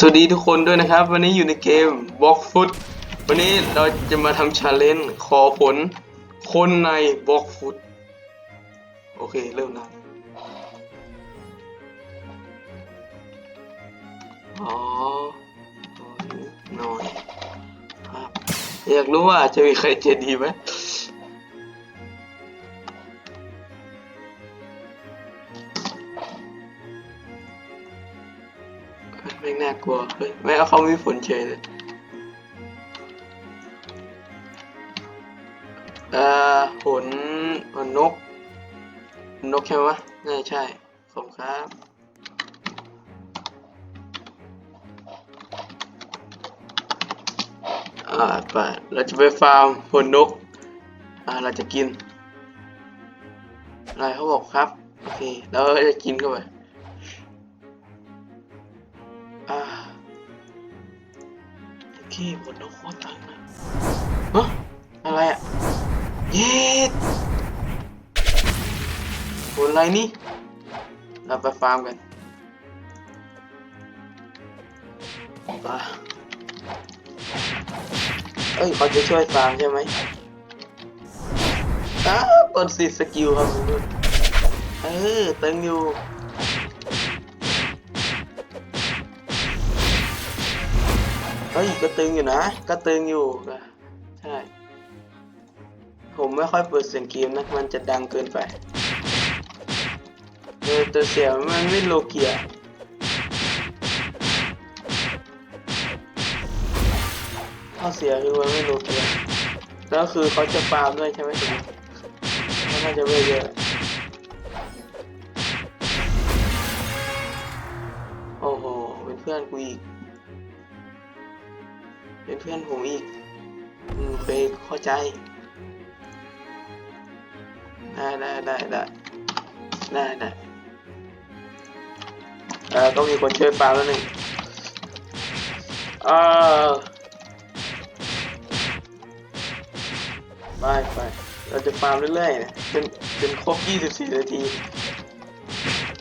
สวัสดีทุกคนด้วยนะครับ วันนี้อยู่ในเกม b l o c k f o o t วันนี้เราจะมาทำชาเลนจ์ขอผล คนใน b l o c k f o o t โอเค เริ่มแล้วอ๋อหน่อยครับอยากรู้ว่าจะมีใครเจดีไหม น่ากลัวเฮ้ยไม่เอาเขามีผลเฉยเลยเอ่อผลผลนก นกใช่ไหมน่าใช่ขอบคุณครับอ่าไปเราจะไปฟาร์มผลนก อ่า เราจะกินอะไรเขาบอกครับ โอเค แล้วเราจะกินเข้าไป โอเคผลนกโคตรตังนะฮะอะไรอะ เย็ดผลอะไรนี่ เราไปฟาร์มกันอ่าเอ้ยเขาจะช่วยฟาร์มใช่ไหมอ้าวกดสิสกิลครับเออตึงอยู่ เฮ้ยก็ตึงอยู่นะ ก็ตึงอยู่ใช่ ผมไม่ค่อยเปิดเสียงเกมนะ มันจะดังเกินไปเออแต่เสียงมันไม่โลเกียข้อเสียคือมันไม่รู้เกียแล้วคือเขาจะฟาร์มด้วยใช่ไหมถึงเขาน่าจะไม่เยอะโอ้โห เป็นเพื่อนกูอีก เป็นเพื่อนผมอีกอืมเคยเข้าใจ ได้ได้ได้ได้ได้ได้เออก็มีคนช่วยฟาแล้วหนึ่งเออไปไปเราจะฟาร์มเรื่อยๆนะจนจนครบ 24 นาที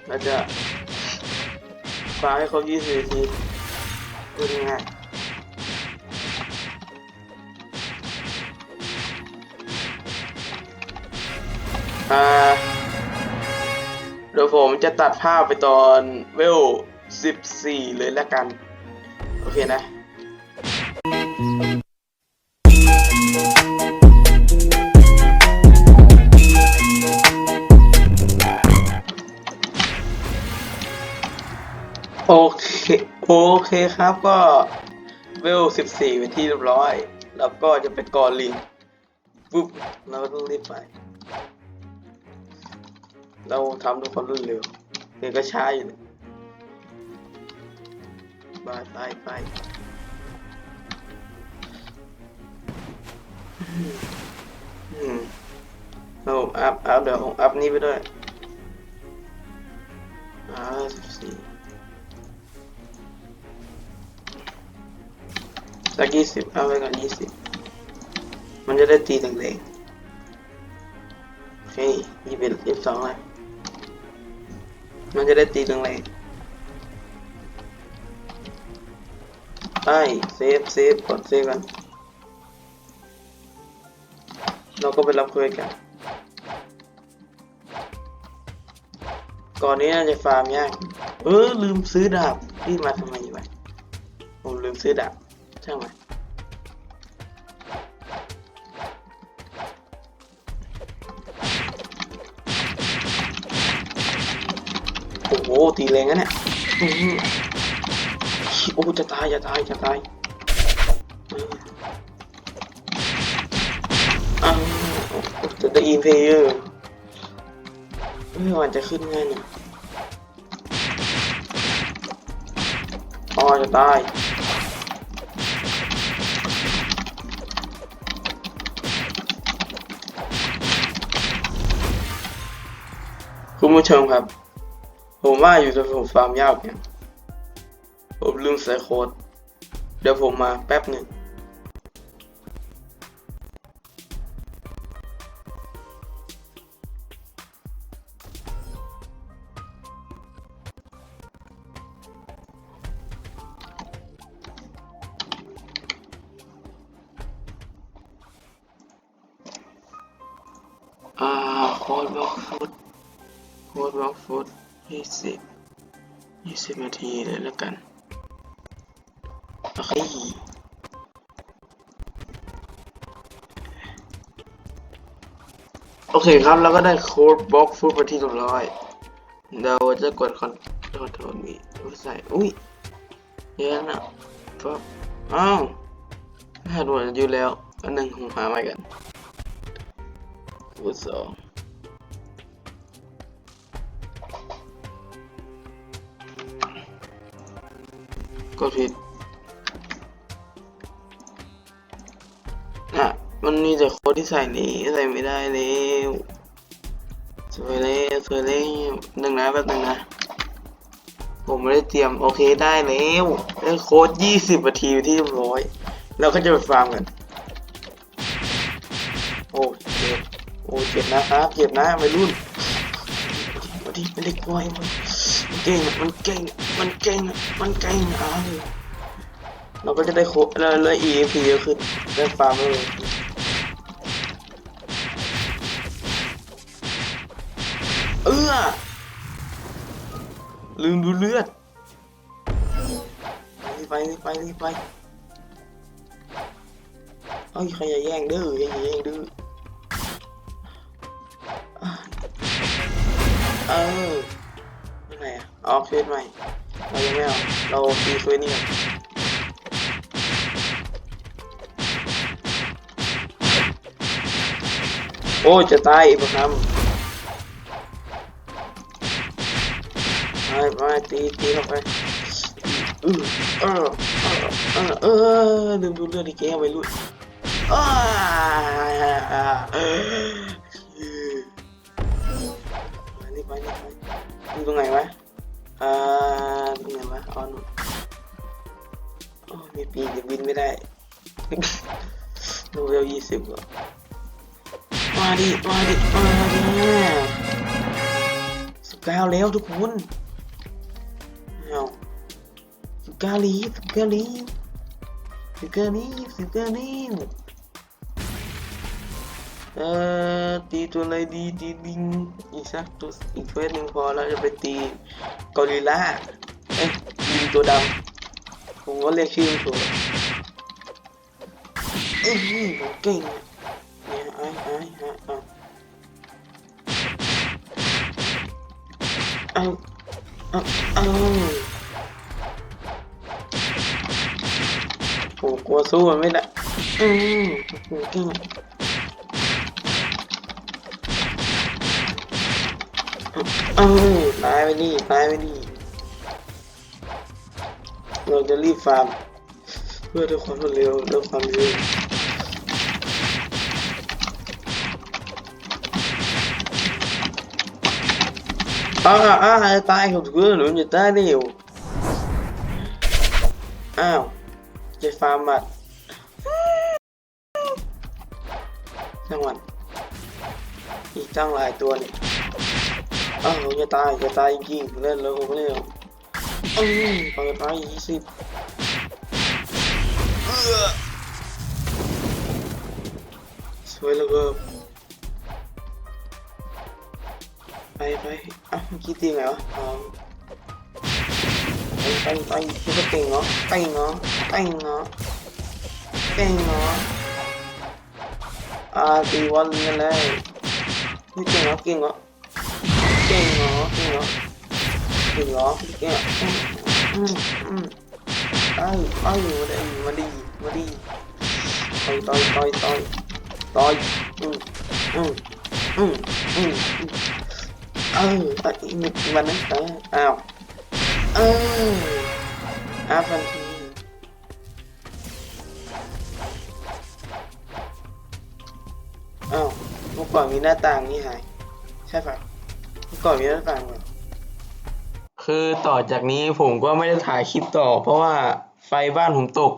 เราจะฟาร์มให้ครบ 24 นาทีพูดง่าย อ่าเดี๋ยวผมจะตัดภาพไปตอนเวล 14 เลยแล้วกัน โอเคนะโอเคโอเคครับก็เวลสิบสี่เป็นที่เรียบร้อย แล้วก็จะไปกอลิงปุ๊บเราก็ต้องรีบไป เราทำทุกคนรวดเร็วเดี๋ยวก็ช้าอยู่เลยไปไปไปอืมเราอัพอัพเดี๋ยวผมอัพนี้ไปด้วยอ่าสิบสี่สักยี่สิบเอาไว้ก่อนยี่สิบมันจะได้ตีแรงๆโอเคยี่สิบยี่สิบสองเลย มันจะได้ตีแรงๆไปเซฟเซฟกดเซฟกัน เราก็ไปรับเควสกัน ก่อนนี้น่าจะฟาร์มยาก เออลืมซื้อดาบพี่มาทำไมอยู่วะผมลืมซื้อดาบ ช่างมัน โอ้โหตีแรงนะเนี่ยโอ้จะตายจะตายจะตายอ้าวจะได้อินเพย์เยอร์ไม่ว่าจะขึ้นง่ายเนี่ยอ๋อจะตายคุณผู้ชมครับ ผมว่าอยู่ในผมฟาร์มยากเนี่ยผมลืมใส่โค้ดเดี๋ยวผมมาแป๊บหนึ่งอ่าโค้ดบล็อกฟุตโค้ดบล็อกฟุต ยี่สิบยี่สิบนาทีเลยแล้วกันโอเคโอเคครับเราก็ได้โค้ดบล็อกฟุตมาที่เรียบร้อยเราจะกดคอนโทรลมีใส่อุ้ยเยอะนะปั๊บอ้าวหาดวนอยู่แล้วอันหนึ่งผมหาใหม่กันฟุตสอง กดผิดอะมันมีแต่โค้ดที่ใส่นี้ใส่ไม่ได้แล้วสวยแล้วสวยแล้วหนึ่งนะแป๊บหนึงนะ ผมไม่ได้เตรียม โอเคได้แล้วได้โค้ดยี่สิบนาทีที่ร้อยเราก็จะไปฟาร์มกัน โอ้เจ็บโอ้เจ็บนะครับเจ็บนะไม่รุ่นมาดิไม่ได้กลัวมันมัน เก่งมันเก่งมันเก่งมันเก่งอะเราก็จะได้โค้แล้วแล้ว EFP เยอะขึ้นได้ฟาร์มเลยเออลืมดูเลือดรีบไปไปไปเอ้ยใครอย่าแย่งดื้ออย่าแย่งดื้อเออ นอะเอาเควสใหม่เรายังไม่เอาเราตีเควสนี่ก่อนโอ้จะตายอีกครั้งไปไปตีตีเข้าไปอือเออเออเออเออลืมดูเลือดอีแก้วไปรุ่นอ้าไปนี่ไปนี่ไปอยู่ตรงไหนวะ อ่าตรงไหนวะออนโอ้มีปีกยังบินไม่ได้ดูเวลยี่สิบก่อนมาดิ มาดิ มาดิสิบเก้าแล้วทุกคนเอาสิบเก้าลีสิบเก้าลีสิบเก้าลีสิบเก้าลี เออตีตัวอะไรดีตีลิงอีกสักตัวอีกเฟสหนึ่งพอแล้วจะไปตีกอริลล่าเอ้ยลิงตัวดำผมก็เรียกชื่อไม่ถูกอื้อหือผมเก่งเนี่ยไอ้ไอ้ฮะอาเอาเอาเอาโหกลัวสู้มันไม่ได้อืมผมเก่งอะ เออตายไปดิตายไปดิเราจะรีบฟาร์มเพื่อด้วยความรวดเร็วด้วยความเร็วอ้าอ้าตายของเพื่อนหนูจะตายเร็วอ้าวจะฟาร์มบัดจังหวัดอีกตั้งหลายตัวเนี่ย อ้าวจะตายจะตายจริงเล่นแล้วผมเล่นอืมเปิดไปยี่สิบสวยเลือเกินไปไปอะเมื่อกี้ตีไงวะอ๋อไปไปไปคิดว่าเก่งเหรอเก่งเหรอเก่งเหรอเก่งเหรออ่าตีวันนี้เลยไม่เก่งเหรอเก่งเหรอ เก่งเหรอเก่งเหรอเก่งเหรอเก่งอืมอืมไอ้ไอ้มาดีมาดีมาดีต่อยต่อยต่อยต่อยอืมอืมอืมอืมเออไอ้มันมันนั่นเอออ้าวเอออาฟันทีอ้าวเมื่อก่อนมีหน้าต่างนี่หายใช่ปะ ก่อนมีหน้าต่างก่อนคือต่อจากนี้ผมก็ไม่ได้ถ่ายคลิปต่อ เพราะว่าไฟบ้านผมตก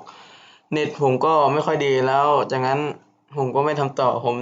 เน็ตผมก็ไม่ค่อยดีแล้วจากนั้นผมก็ไม่ทำต่อผม